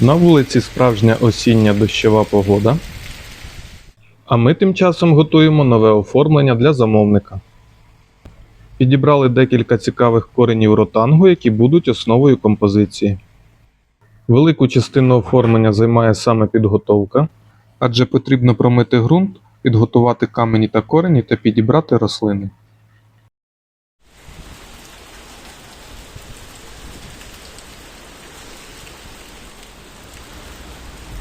На вулиці справжня осіння дощова погода. А ми тим часом готуємо нове оформлення для замовника. Підібрали декілька цікавих коренів ротангу, які будуть основою композиції. Велику частину оформлення займає саме підготовка, адже потрібно промити ґрунт, підготувати камені та корені та підібрати рослини.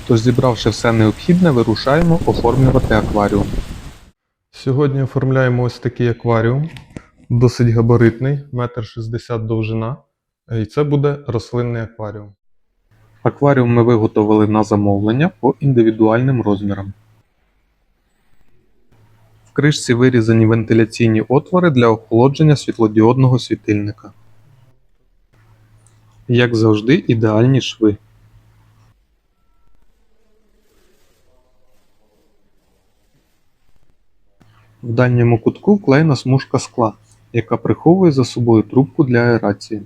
Тож, зібравши все необхідне, вирушаємо оформлювати акваріум. Сьогодні оформляємо ось такий акваріум, досить габаритний, 1,60 м довжина. І це буде рослинний акваріум. Акваріум ми виготовили на замовлення по індивідуальним розмірам. В кришці вирізані вентиляційні отвори для охолодження світлодіодного світильника. Як завжди, ідеальні шви. В дальньому кутку вклеєна смужка скла, яка приховує за собою трубку для аерації.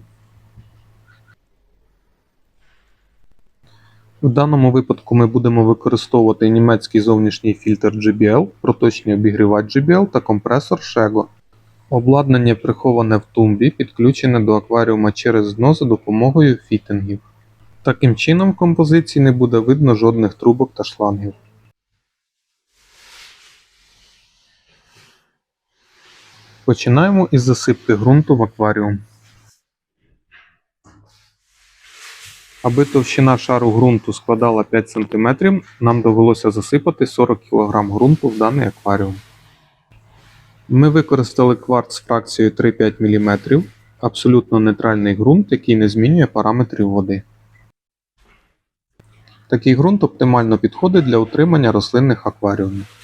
В даному випадку ми будемо використовувати німецький зовнішній фільтр JBL, проточний обігрівач JBL та компресор Shego. Обладнання приховане в тумбі, підключене до акваріума через дно за допомогою фітингів. Таким чином в композиції не буде видно жодних трубок та шлангів. Починаємо із засипки ґрунту в акваріум. Аби товщина шару ґрунту складала 5 см, нам довелося засипати 40 кг ґрунту в даний акваріум. Ми використали кварц з фракцією 3-5 мм, абсолютно нейтральний ґрунт, який не змінює параметрів води. Такий ґрунт оптимально підходить для утримання рослинних акваріумів.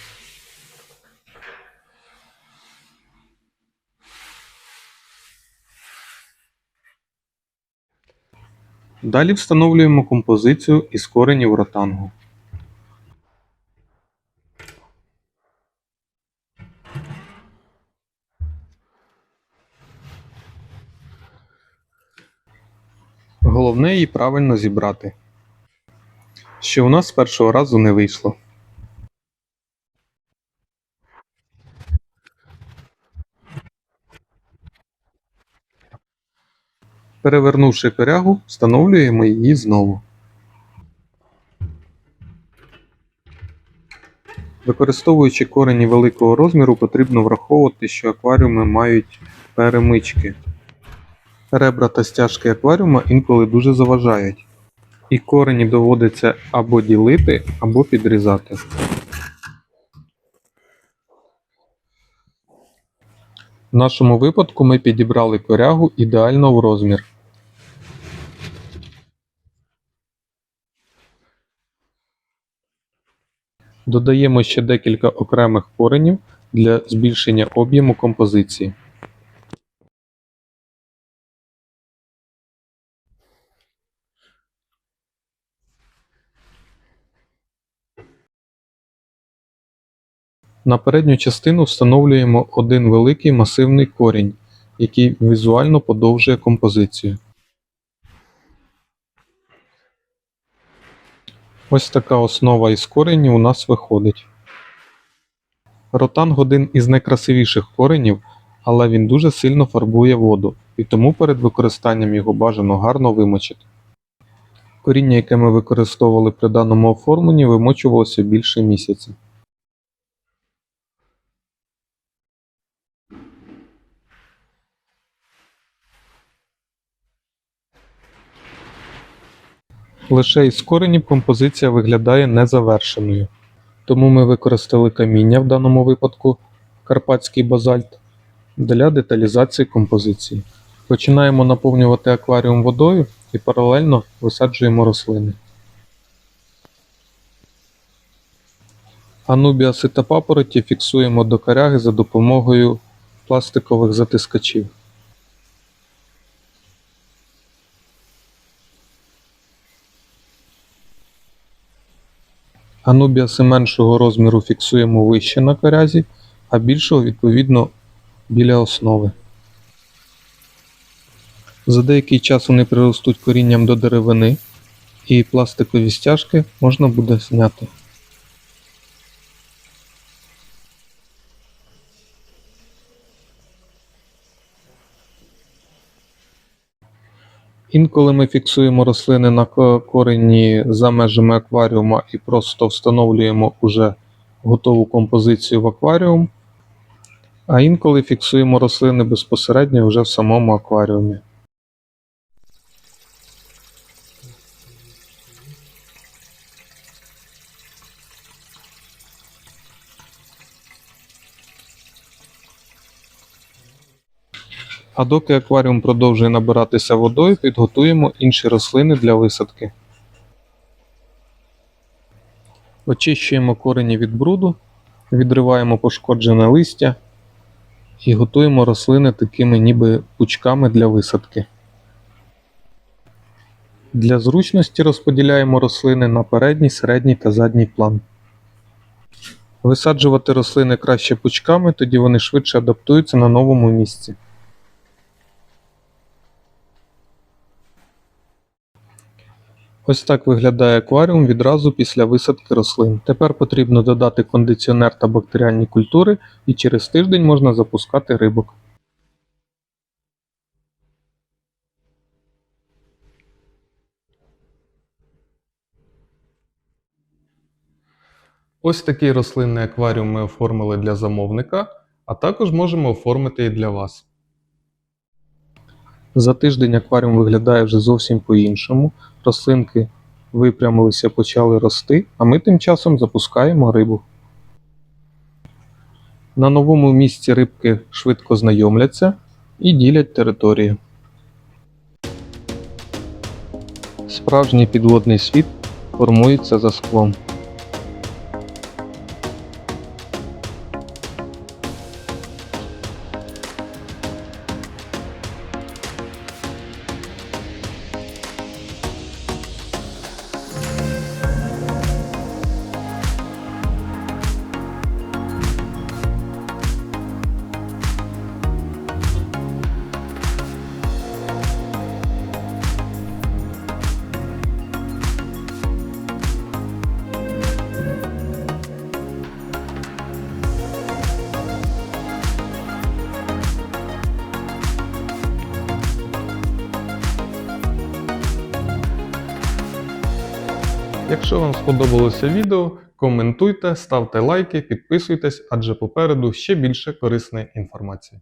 Далі встановлюємо композицію із коренів ротангу. Головне її правильно зібрати, що у нас з першого разу не вийшло. Перевернувши корягу, встановлюємо її знову. Використовуючи корені великого розміру, потрібно враховувати, що акваріуми мають перемички. Ребра та стяжки акваріума інколи дуже заважають, і корені доводиться або ділити, або підрізати. В нашому випадку ми підібрали корягу ідеально в розмір. Додаємо ще декілька окремих коренів для збільшення об'єму композиції. На передню частину встановлюємо один великий масивний корінь, який візуально подовжує композицію. Ось така основа із коренів у нас виходить. Ротанг один із найкрасивіших коренів, але він дуже сильно фарбує воду, і тому перед використанням його бажано гарно вимочити. Коріння, яке ми використовували при даному оформленні, вимочувалося більше місяця. Лише із коренів композиція виглядає незавершеною, тому ми використали каміння в даному випадку карпатський базальт для деталізації композиції. Починаємо наповнювати акваріум водою і паралельно висаджуємо рослини. Анубіаси та папороті фіксуємо до коряги за допомогою пластикових затискачів. Анубіаси меншого розміру фіксуємо вище на корязі, а більшого відповідно біля основи. За деякий час вони приростуть корінням до деревини, І пластикові стяжки можна буде зняти. Інколи ми фіксуємо рослини на ко- корені за межами акваріума і просто встановлюємо уже готову композицію в акваріум, а інколи фіксуємо рослини безпосередньо вже в самому акваріумі. А доки акваріум продовжує набиратися водою, підготуємо інші рослини для висадки. Очищуємо корені від бруду, відриваємо пошкоджене листя і готуємо рослини такими ніби пучками для висадки. Для зручності розподіляємо рослини на передній, середній та задній план. Висаджувати рослини краще пучками, тоді вони швидше адаптуються на новому місці. Ось так виглядає акваріум відразу після висадки рослин. Тепер потрібно додати кондиціонер та бактеріальні культури, і через тиждень можна запускати рибок. Ось такий рослинний акваріум ми оформили для замовника, а також можемо оформити і для вас. За тиждень акваріум виглядає вже зовсім по-іншому. Рослинки випрямилися, почали рости, а ми тим часом запускаємо рибу. На новому місці рибки швидко знайомляться і ділять територію. Справжній підводний світ формується за склом. Якщо вам сподобалося відео, коментуйте, ставте лайки, підписуйтесь, адже попереду ще більше корисної інформації.